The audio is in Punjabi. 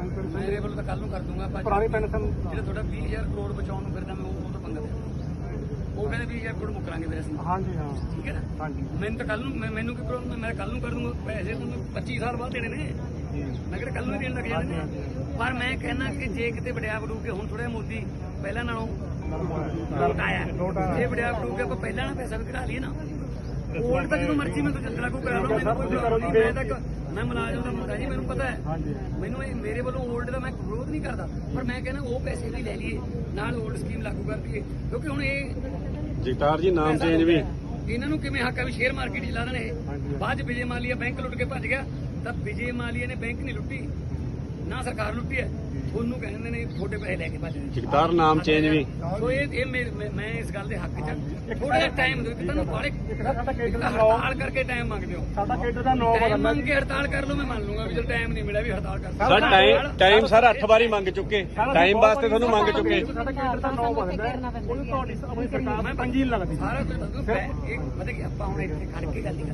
ਮੈਂ ਕੱਲ ਨੂੰ ਕਰ ਦੂੰਗਾ ਆਪਾਂ ਪੁਰਾਣੀ ਪੈਨਸ਼ਨ ਜਿਹੜਾ ਤੁਹਾਡਾ 20000 ਕਰੋੜ ਬਚਾਉਣ ਨੂੰ ਫਿਰਦਾ ਮੈਂ ਉਹ ਉਹ ਤਾਂ ਪੰਗਾ ਲਿਆ ਉਹ ਕਹਿੰਦੇ 20000 ਕਰੋੜ ਮੁਕਰਾਂਗੇ ਫਿਰ ਅਸੀਂ। ਹਾਂਜੀ ਹਾਂ। ਠੀਕ ਹੈ ਨਾ? ਹਾਂਜੀ। ਮੈਨੂੰ ਤਾਂ ਕੱਲ ਨੂੰ ਮੈਂ- ਮੈਨੂੰ ਕੀ ਪ੍ਰੋਬਲਮ ਮੈਂ ਕੱਲ ਨੂੰ ਕਰ ਦੂੰਗਾ ਪੈਸੇ ਤੁਹਾਨੂੰ 25 ਸਾਲ ਬਾਅਦ ਦੇਣੇ ਨੇ। ਮੈਂ ਕਿਹੜਾ ਕੱਲ ਨੂੰ ਹੀ ਦੇਣ ਲੱਗ ਜਾਣੇ ਨੇ। ਪਰ ਮੈਂ ਕਹਿੰਦਾ ਕਿ ਜੇ ਕਿਤੇ ਵੜਿਆ ਵੜੂ ਕੇ ਹੁਣ ਥੋੜਾ ਮੋਦੀ ਪਹਿਲਾਂ ਨਾਲੋਂ ਆਇਆ। ਜੇ ਵੜਿਆ ਵੜੂ ਕੇ ਆਪਾਂ ਪਹਿਲਾਂ ਨਾਲ ਪੈਸਾ ਵੀ ਕਢਾ ਲਈਏ ਨਾ ਉਹ ਤਾਂ ਜਦੋਂ ਮਰਜ਼ੀ ਮੈਂ ਚੱਲਣਾ ਕੋਈ ਕਰਾ ਲਓ ਮੈਨੂੰ ਕੋਈ ਨਹੀਂ। ਮੈਂ ਤੱਕ ਮੈਂ ਮੁਲਾਜ਼ਮ ਦਾ ਮੁੰਡਾ ਜੀ ਮੈਨੂੰ ਪਤਾ ਹੈ। ਹਾਂਜੀ। ਮੈਨੂੰ ਇਹ ਮੇਰੇ ਵੱਲੋਂ 올ਡ ਦਾ ਮੈਂ ਵਿਰੋਧ ਨਹੀਂ ਕਰਦਾ ਪਰ ਮੈਂ ਕਹਿੰਦਾ ਉਹ ਪੈਸੇ ਵੀ ਲੈ ਲਈਏ ਨਾਲ 올ਡ ਸਕੀਮ ਲਾਗੂ ਕਰ ਦਈਏ। ਕਿਉਂਕਿ ਹੁਣ ਇਹ ਜਗਤਾਰ ਜੀ ਨਾਮ ਚੇਂਜ ਵੀ। ਇਹਨਾਂ ਨੂੰ ਕਿਵੇਂ ਹੱਕ ਹੈ ਵੀ ਸ਼ੇਅਰ ਮਾਰਕੀਟ 'ਚ ਲਾ ਦੇਣ? ਇਹ। ਬਾਅਦ 'ਚ ਵਿਜੇ ਮਾਲੀਆ ਬੈਂਕ ਲੁੱਟ ਕੇ ਭੱਜ ਗਿਆ। ਤਾਂ ਵਿਜੇ ਮਾਲੀਆ ਨੇ ਬੈਂਕ ਨਹੀਂ ਲੁੱਟੀ ਨਾ ਸਰਕਾਰ ਲੁੱਟੀ ਹੈ। ਤੁਹਾਨੂੰ ਕਹਿੰਦੇ ਨੇ ਤੁਹਾਡੇ ਪੈਸੇ ਲੈ ਕੇ ਭੱਜ ਗਏ ਜਗਤਾਰ ਨਾਮ ਚੇਂਜ ਵੀ। ਸੋ ਇਹ ਇਹ ਮੇ- ਮੈਂ- ਮੈਂ ਇਸ ਗੱਲ ਦੇ ਹੱਕ 'ਚ ਥੋੜਾ ਜਿਹਾ ਟਾਈਮ ਦਿਓ ਤੁਹਾਨੂੰ ਬਾਲੇ ਹੜਤਾਲ ਕਰਕੇ ਟਾਈਮ ਮੰਗਦੇ ਹੋ। ਸਾਡਾ ਕੇਡਰ ਦਾ 9 ਟਾਈਮ ਮੰਗ ਕੇ ਹੜਤਾਲ ਕਰ ਲਓ ਮੈਂ ਮੰਨ ਲੂੰਗਾ ਵੀ ਚਲ ਟਾਈਮ ਨਹੀਂ ਮਿਲਿਆ ਵੀ ਹੜਤਾਲ ਕਰ ਸਰ ਟਾਈਮ ਟਾਈਮ ਸਰ 8 ਵਾਰੀ ਮੰਗ ਚੁੱਕੇ। ਟਾਈਮ ਵਾਸਤੇ ਤੁਹਾਨੂੰ ਮੰਗ ਚੁੱਕੇ। ਸਾਡਾ ਕੇਡਰ ਦਾ 9 ਬਦਲਣਾ। ਉਹਨੂੰ ਤੁਹਾਡੀ ਆਪਣੀ ਸਰਕਾਰ ਪੰਜੀ ਲੱਗਦੀ ਸਾਰਾ ਕੁਝ ਦੱਸੋ ਇਹ ਪਤਾ ਕੀ ਆਪਾਂ ਹੁਣ ਇੱਥੇ ਖੜ ਕੇ ਗੱਲ ਨਹੀਂ